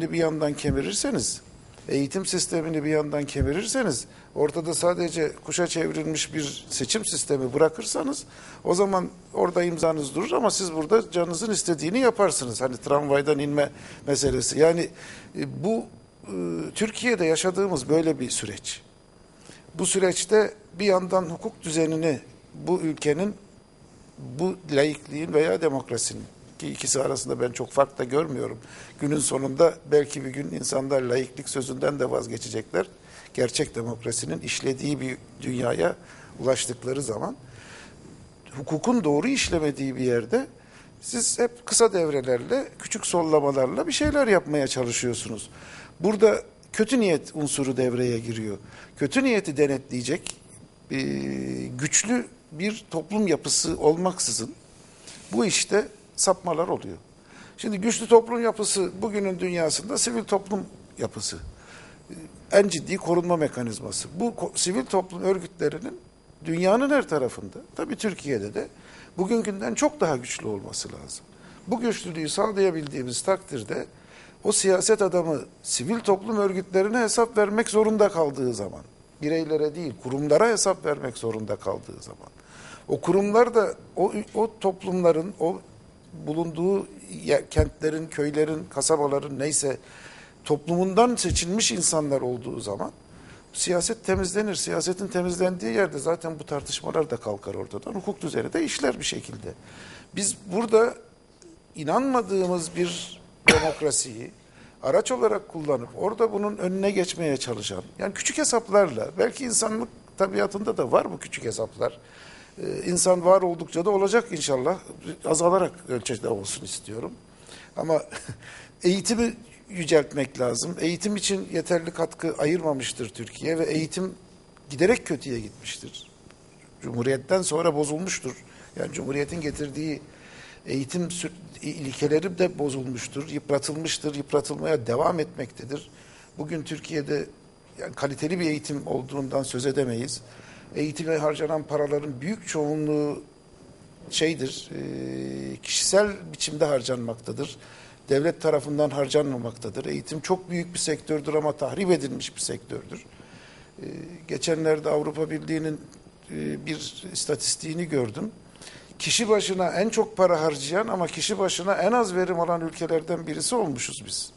bir yandan kemirirseniz, eğitim sistemini bir yandan kemirirseniz, ortada sadece kuşa çevrilmiş bir seçim sistemi bırakırsanız, o zaman orada imzanız durur ama siz burada canınızın istediğini yaparsınız. Hani tramvaydan inme meselesi. Yani e, bu e, Türkiye'de yaşadığımız böyle bir süreç. Bu süreçte bir yandan hukuk düzenini bu ülkenin bu laikliğin veya demokrasinin ki ikisi arasında ben çok fark da görmüyorum. Günün sonunda belki bir gün insanlar laiklik sözünden de vazgeçecekler. Gerçek demokrasinin işlediği bir dünyaya ulaştıkları zaman hukukun doğru işlemediği bir yerde siz hep kısa devrelerle, küçük sollamalarla bir şeyler yapmaya çalışıyorsunuz. Burada kötü niyet unsuru devreye giriyor. Kötü niyeti denetleyecek güçlü bir toplum yapısı olmaksızın bu işte sapmalar oluyor. Şimdi güçlü toplum yapısı bugünün dünyasında sivil toplum yapısı. En ciddi korunma mekanizması. Bu sivil toplum örgütlerinin dünyanın her tarafında, tabii Türkiye'de de bugünkünden çok daha güçlü olması lazım. Bu güçlülüğü sağlayabildiğimiz takdirde o siyaset adamı sivil toplum örgütlerine hesap vermek zorunda kaldığı zaman, bireylere değil kurumlara hesap vermek zorunda kaldığı zaman, o kurumlar da o, o toplumların, o bulunduğu kentlerin, köylerin, kasabaların neyse toplumundan seçilmiş insanlar olduğu zaman siyaset temizlenir. Siyasetin temizlendiği yerde zaten bu tartışmalar da kalkar ortadan. Hukuk düzeni de işler bir şekilde. Biz burada inanmadığımız bir demokrasiyi araç olarak kullanıp orada bunun önüne geçmeye çalışan, yani küçük hesaplarla, belki insanlık tabiatında da var bu küçük hesaplar. Ee, insan var oldukça da olacak inşallah. Azalarak ölçüde olsun istiyorum. Ama eğitimi yüceltmek lazım. Eğitim için yeterli katkı ayırmamıştır Türkiye ve eğitim giderek kötüye gitmiştir. Cumhuriyetten sonra bozulmuştur. Yani Cumhuriyetin getirdiği eğitim ilkeleri de bozulmuştur, yıpratılmıştır, yıpratılmaya devam etmektedir. Bugün Türkiye'de yani kaliteli bir eğitim olduğundan söz edemeyiz. Eğitime harcanan paraların büyük çoğunluğu şeydir, e, kişisel biçimde harcanmaktadır. Devlet tarafından harcanmamaktadır. Eğitim çok büyük bir sektördür ama tahrip edilmiş bir sektördür. E, geçenlerde Avrupa Birliği'nin e, bir istatistiğini gördüm. Kişi başına en çok para harcayan ama kişi başına en az verim alan ülkelerden birisi olmuşuz biz.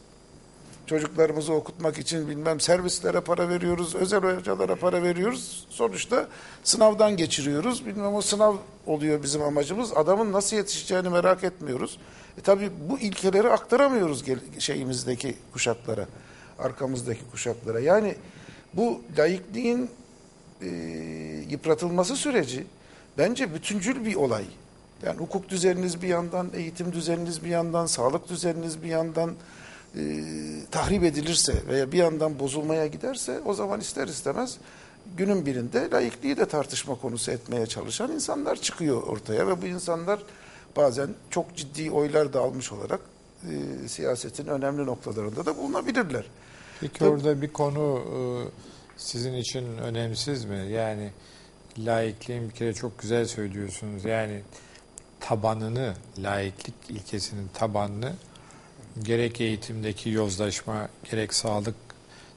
Çocuklarımızı okutmak için bilmem servislere para veriyoruz, özel hocalara para veriyoruz. Sonuçta sınavdan geçiriyoruz. Bilmem o sınav oluyor bizim amacımız. Adamın nasıl yetişeceğini merak etmiyoruz. E tabii bu ilkeleri aktaramıyoruz şeyimizdeki kuşaklara, arkamızdaki kuşaklara. Yani bu laikliğin e, yıpratılması süreci bence bütüncül bir olay. Yani hukuk düzeniniz bir yandan, eğitim düzeniniz bir yandan, sağlık düzeniniz bir yandan e, tahrip edilirse veya bir yandan bozulmaya giderse o zaman ister istemez günün birinde laikliği de tartışma konusu etmeye çalışan insanlar çıkıyor ortaya ve bu insanlar bazen çok ciddi oylar da almış olarak e, siyasetin önemli noktalarında da bulunabilirler. Peki Tabii. orada bir konu e, sizin için önemsiz mi? Yani laikliğin bir kere çok güzel söylüyorsunuz. Yani tabanını, laiklik ilkesinin tabanını gerek eğitimdeki yozlaşma, gerek sağlık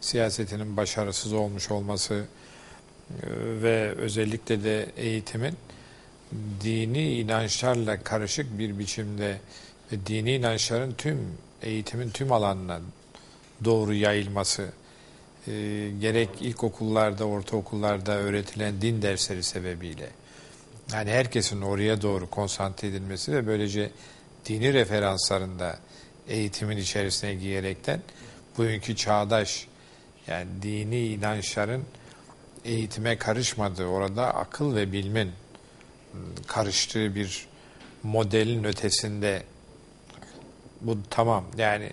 siyasetinin başarısız olmuş olması e, ve özellikle de eğitimin dini inançlarla karışık bir biçimde ve dini inançların tüm eğitimin tüm alanına doğru yayılması e, gerek ilkokullarda, ortaokullarda öğretilen din dersleri sebebiyle. Yani herkesin oraya doğru konsantre edilmesi ve böylece dini referanslarında eğitimin içerisine giyerekten bugünkü çağdaş yani dini inançların eğitime karışmadığı orada akıl ve bilmin m, karıştığı bir modelin ötesinde bu tamam. Yani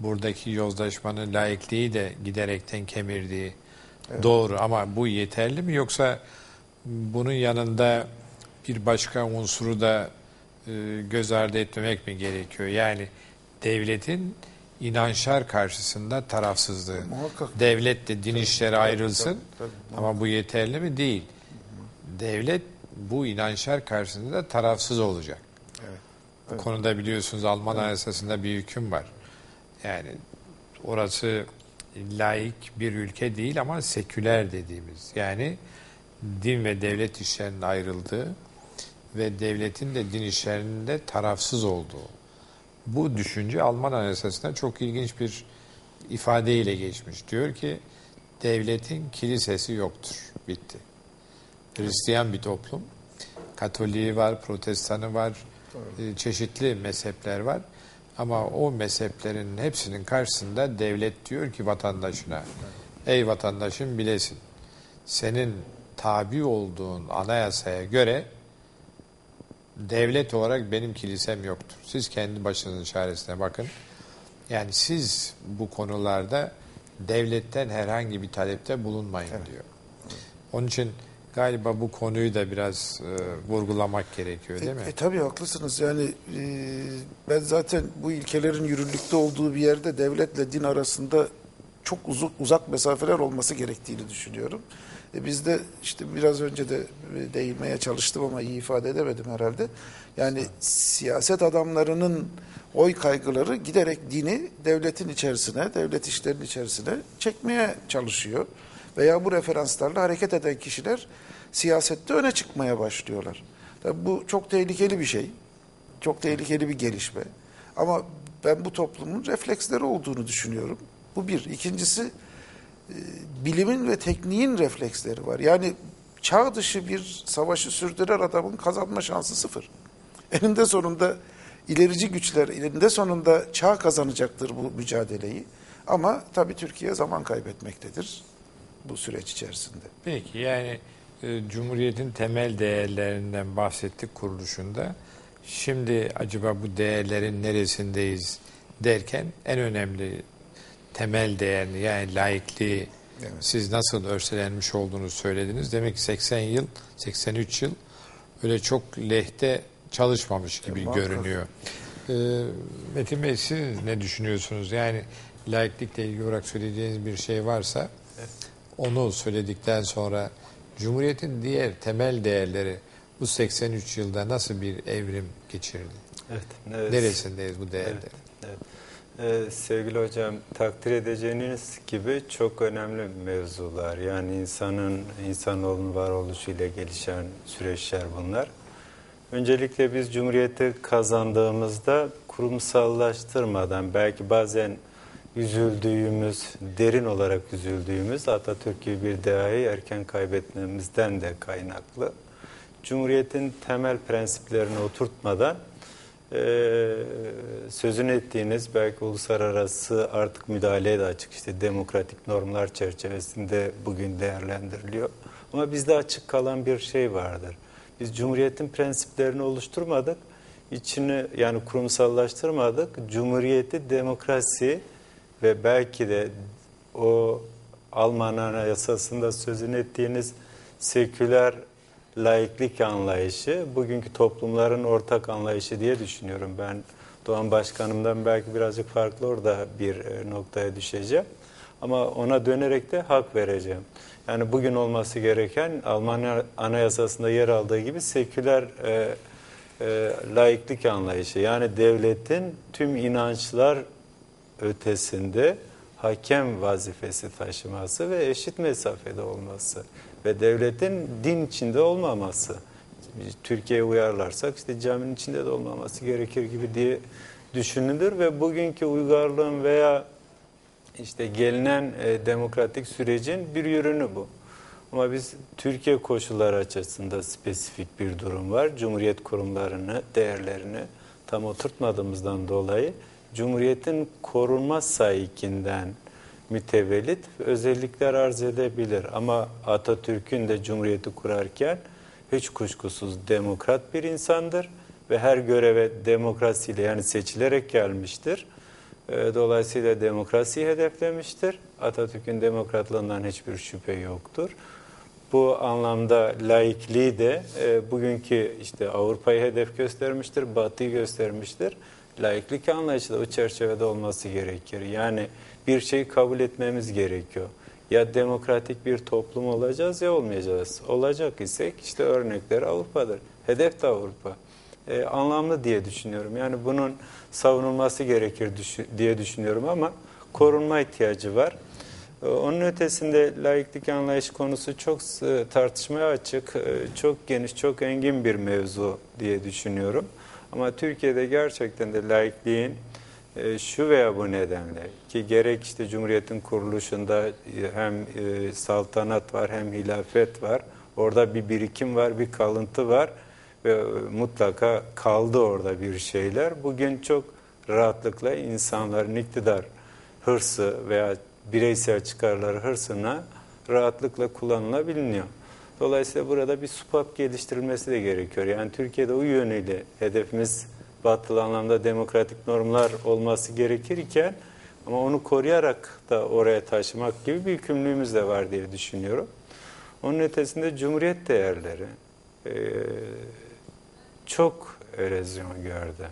buradaki yozlaşmanın laikliği de giderekten kemirdiği doğru. Ama bu yeterli mi? Yoksa bunun yanında bir başka unsuru da e, göz ardı etmemek mi gerekiyor? Yani devletin inançlar karşısında tarafsızlığı. Muhakkak. Devlet de din işleri ayrılsın tabii, tabii. ama bu yeterli mi? Değil. Devlet bu inançlar karşısında tarafsız olacak. Evet. Bu konuda biliyorsunuz Alman Anayasası'nda bir hüküm var. Yani orası laik bir ülke değil ama seküler dediğimiz yani din ve devlet işlerinin ayrıldığı ve devletin de din işlerinde tarafsız olduğu. Bu düşünce Alman Anayasası'na çok ilginç bir ifadeyle geçmiş. Diyor ki devletin kilisesi yoktur. Bitti. Hristiyan bir toplum. Katoliği var, protestanı var, e, çeşitli mezhepler var. Ama o mezheplerin hepsinin karşısında devlet diyor ki vatandaşına, ey vatandaşım bilesin, senin tabi olduğun anayasaya göre devlet olarak benim kilisem yoktur. Siz kendi başınızın çaresine bakın. Yani siz bu konularda devletten herhangi bir talepte bulunmayın diyor. Onun için galiba bu konuyu da biraz e, vurgulamak gerekiyor değil mi? E, e, tabii haklısınız. Yani e, ben zaten bu ilkelerin yürürlükte olduğu bir yerde devletle din arasında çok uzak, uzak mesafeler olması gerektiğini düşünüyorum. E, bizde işte biraz önce de e, değinmeye çalıştım ama iyi ifade edemedim herhalde. Yani siyaset adamlarının oy kaygıları giderek dini devletin içerisine, devlet işlerinin içerisine çekmeye çalışıyor. Veya bu referanslarla hareket eden kişiler siyasette öne çıkmaya başlıyorlar. Tabii bu çok tehlikeli bir şey. Çok tehlikeli bir gelişme. Ama ben bu toplumun refleksleri olduğunu düşünüyorum. Bu bir. İkincisi bilimin ve tekniğin refleksleri var. Yani çağ dışı bir savaşı sürdüren adamın kazanma şansı sıfır. Eninde sonunda ilerici güçler, eninde sonunda çağ kazanacaktır bu mücadeleyi. Ama tabii Türkiye zaman kaybetmektedir bu süreç içerisinde. Peki yani e, Cumhuriyet'in temel değerlerinden bahsettik kuruluşunda. Şimdi acaba bu değerlerin neresindeyiz derken en önemli temel değerini yani laikliği Evet. siz nasıl örselenmiş olduğunu söylediniz. Demek ki 80 yıl, 83 yıl öyle çok lehte çalışmamış gibi E, görünüyor. Ee, Metin Bey siz ne düşünüyorsunuz? Yani laiklikle ilgili olarak söyleyeceğiniz bir şey varsa onu söyledikten sonra Cumhuriyet'in diğer temel değerleri bu 83 yılda nasıl bir evrim geçirdi? Evet. evet. Neresindeyiz bu değerlerin? Evet, evet. Ee, sevgili hocam takdir edeceğiniz gibi çok önemli mevzular. Yani insanın, insanoğlunun varoluşuyla gelişen süreçler bunlar. Öncelikle biz Cumhuriyeti kazandığımızda kurumsallaştırmadan belki bazen üzüldüğümüz, derin olarak üzüldüğümüz Atatürk gibi bir değayı erken kaybetmemizden de kaynaklı. Cumhuriyetin temel prensiplerini oturtmadan ee, sözünü ettiğiniz belki uluslararası artık müdahaleye de açık işte demokratik normlar çerçevesinde bugün değerlendiriliyor. Ama bizde açık kalan bir şey vardır. Biz Cumhuriyet'in prensiplerini oluşturmadık. içini yani kurumsallaştırmadık. Cumhuriyeti demokrasi ve belki de o Alman Anayasası'nda sözünü ettiğiniz seküler laiklik anlayışı bugünkü toplumların ortak anlayışı diye düşünüyorum. Ben Doğan Başkanım'dan belki birazcık farklı orada bir e, noktaya düşeceğim. Ama ona dönerek de hak vereceğim. Yani bugün olması gereken Alman Anayasası'nda yer aldığı gibi seküler e, e, laiklik anlayışı. Yani devletin tüm inançlar ötesinde hakem vazifesi taşıması ve eşit mesafede olması ve devletin din içinde olmaması. Türkiye'ye uyarlarsak işte caminin içinde de olmaması gerekir gibi diye düşünülür ve bugünkü uygarlığın veya işte gelinen e, demokratik sürecin bir ürünü bu. Ama biz Türkiye koşulları açısında spesifik bir durum var. Cumhuriyet kurumlarını, değerlerini tam oturtmadığımızdan dolayı Cumhuriyet'in korunma sahikinden mütevellit özellikler arz edebilir. Ama Atatürk'ün de Cumhuriyeti kurarken hiç kuşkusuz demokrat bir insandır ve her göreve demokrasiyle yani seçilerek gelmiştir. Ee, Dolayısıyla demokrasiyi hedeflemiştir. Atatürk'ün demokratlığından hiçbir şüphe yoktur. Bu anlamda laikliği de e, bugünkü işte Avrupa'yı hedef göstermiştir, Batı'yı göstermiştir. Laiklik anlayışı da o çerçevede olması gerekir. Yani bir şeyi kabul etmemiz gerekiyor. Ya demokratik bir toplum olacağız ya olmayacağız. Olacak isek işte örnekler Avrupa'dır. Hedef de Avrupa. Ee, anlamlı diye düşünüyorum. Yani bunun savunulması gerekir düşü- diye düşünüyorum ama korunma ihtiyacı var. Ee, Onun ötesinde laiklik anlayış konusu çok e, tartışmaya açık, e, çok geniş, çok engin bir mevzu diye düşünüyorum. Ama Türkiye'de gerçekten de laikliğin e, şu veya bu nedenle ki gerek işte Cumhuriyet'in kuruluşunda e, hem e, saltanat var hem hilafet var. Orada bir birikim var, bir kalıntı var ve mutlaka kaldı orada bir şeyler. Bugün çok rahatlıkla insanların iktidar hırsı veya bireysel çıkarları hırsına rahatlıkla kullanılabiliyor. Dolayısıyla burada bir SUPAP geliştirilmesi de gerekiyor. Yani Türkiye'de o yönüyle hedefimiz batılı anlamda demokratik normlar olması gerekirken ama onu koruyarak da oraya taşımak gibi bir yükümlülüğümüz de var diye düşünüyorum. Onun ötesinde Cumhuriyet değerleri e, çok erozyon gördü.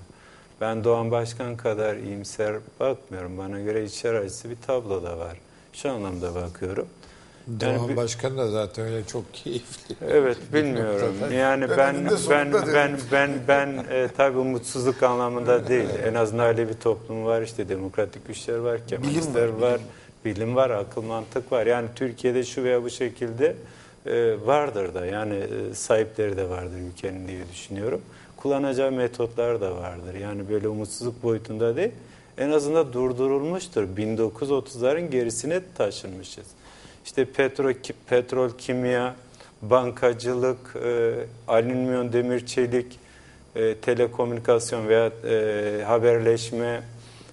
Ben Doğan Başkan kadar iyimser bakmıyorum. Bana göre içer acısı bir tablo da var. Şu anlamda bakıyorum. Yani Doğan bir- Başkan da zaten öyle çok keyifli. Evet bilmiyorum. Yani ben ben ben dedim. ben ben e, tabii umutsuzluk anlamında değil. En azından öyle bir toplum var işte demokratik güçler var, kemalistler var, var, bilim var, akıl mantık var. Yani Türkiye'de şu veya bu şekilde e, vardır da yani e, sahipleri de vardır ülkenin diye düşünüyorum. Kullanacağı metotlar da vardır. Yani böyle umutsuzluk boyutunda değil. En azından durdurulmuştur. 1930'ların gerisine taşınmışız. İşte petrol, petrol kimya, bankacılık, e, alüminyum, demir, çelik, e, telekomünikasyon veya e, haberleşme,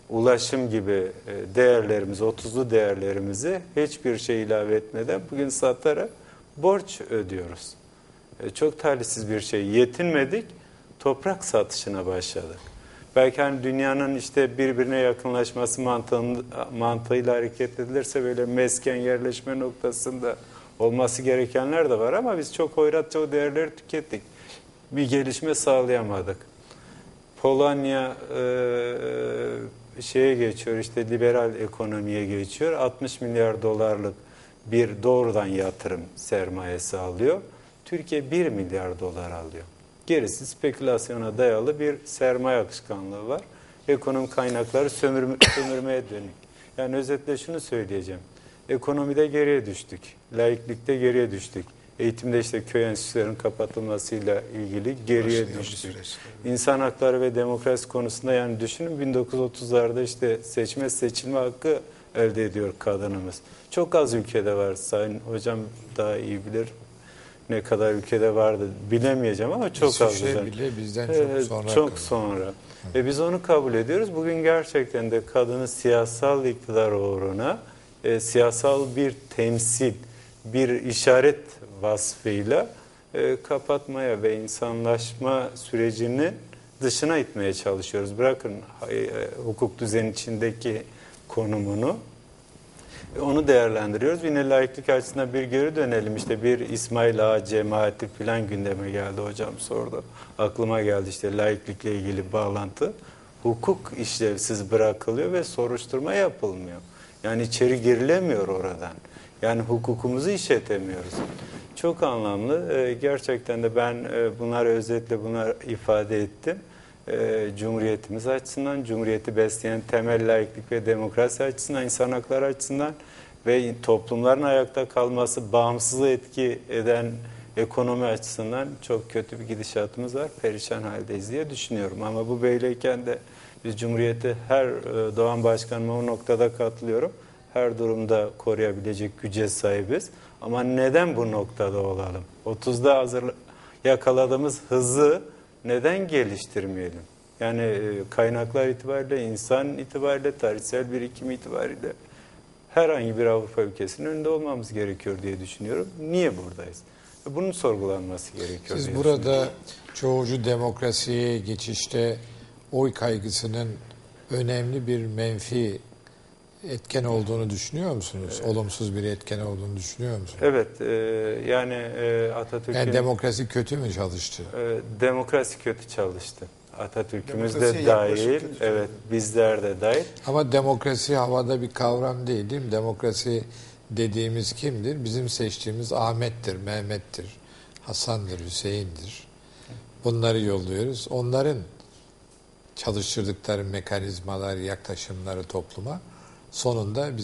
ulaşım gibi e, değerlerimizi, 30'lu değerlerimizi hiçbir şey ilave etmeden bugün satarak borç ödüyoruz. E, çok talihsiz bir şey. Yetinmedik, toprak satışına başladık. Belki hani dünyanın işte birbirine yakınlaşması mantığın, mantığıyla hareket edilirse böyle mesken yerleşme noktasında olması gerekenler de var ama biz çok hoyratça o değerleri tükettik. Bir gelişme sağlayamadık. Polonya e, şeye geçiyor işte liberal ekonomiye geçiyor. 60 milyar dolarlık bir doğrudan yatırım sermayesi alıyor. Türkiye 1 milyar dolar alıyor. Gerisi spekülasyona dayalı bir sermaye akışkanlığı var. Ekonomi kaynakları sömürme, sömürmeye dönük. Yani özetle şunu söyleyeceğim. Ekonomide geriye düştük. Laiklikte geriye düştük. Eğitimde işte köy enstitülerinin kapatılmasıyla ilgili geriye düştük. İnsan hakları ve demokrasi konusunda yani düşünün 1930'larda işte seçme seçilme hakkı elde ediyor kadınımız. Çok az ülkede var. Sayın hocam daha iyi bilir. Ne kadar ülkede vardı bilemeyeceğim ama çok az. İsviçre hocam. bile bizden çok Evet, sonra. çok kaldı. sonra. Ve biz onu kabul ediyoruz. Bugün gerçekten de kadını siyasal iktidar uğruna e, siyasal bir temsil, bir işaret vasfıyla e, kapatmaya ve insanlaşma sürecini dışına itmeye çalışıyoruz. Bırakın e, hukuk düzeni içindeki konumunu. E, Onu değerlendiriyoruz. Yine laiklik açısından bir geri dönelim. İşte bir İsmail Ağa cemaati falan gündeme geldi hocam sordu. Aklıma geldi işte laiklikle ilgili bağlantı. Hukuk işlevsiz bırakılıyor ve soruşturma yapılmıyor. Yani içeri girilemiyor oradan. Yani hukukumuzu işletemiyoruz. Çok anlamlı. Ee, Gerçekten de ben e, bunları özetle bunlar ifade ettim. Ee, Cumhuriyetimiz açısından, Cumhuriyeti besleyen temel laiklik ve demokrasi açısından, insan hakları açısından ve toplumların ayakta kalması, bağımsızlığı etki eden ekonomi açısından çok kötü bir gidişatımız var. Perişan haldeyiz diye düşünüyorum. Ama bu böyleyken de biz Cumhuriyeti her e, Doğan Başkanıma o noktada katılıyorum. Her durumda koruyabilecek güce sahibiz. Ama neden bu noktada olalım? 30'da hazır yakaladığımız hızı neden geliştirmeyelim? Yani e, kaynaklar itibariyle, insan itibariyle, tarihsel birikim itibariyle herhangi bir Avrupa ülkesinin önünde olmamız gerekiyor diye düşünüyorum. Niye buradayız? Bunun sorgulanması gerekiyor. Siz burada çoğucu demokrasiye geçişte oy kaygısının önemli bir menfi etken olduğunu düşünüyor musunuz? Olumsuz bir etken olduğunu düşünüyor musunuz? Evet, e, yani e, Atatürk'ün Yani demokrasi kötü mü çalıştı? e, demokrasi kötü çalıştı. Atatürk'ümüz de dahil, evet bizler de dahil. Ama demokrasi havada bir kavram değil değil mi? Demokrasi dediğimiz kimdir? Bizim seçtiğimiz Ahmet'tir, Mehmet'tir, Hasan'dır, Hüseyin'dir. Bunları yolluyoruz. Onların çalıştırdıkları mekanizmalar, yaklaşımları topluma sonunda biz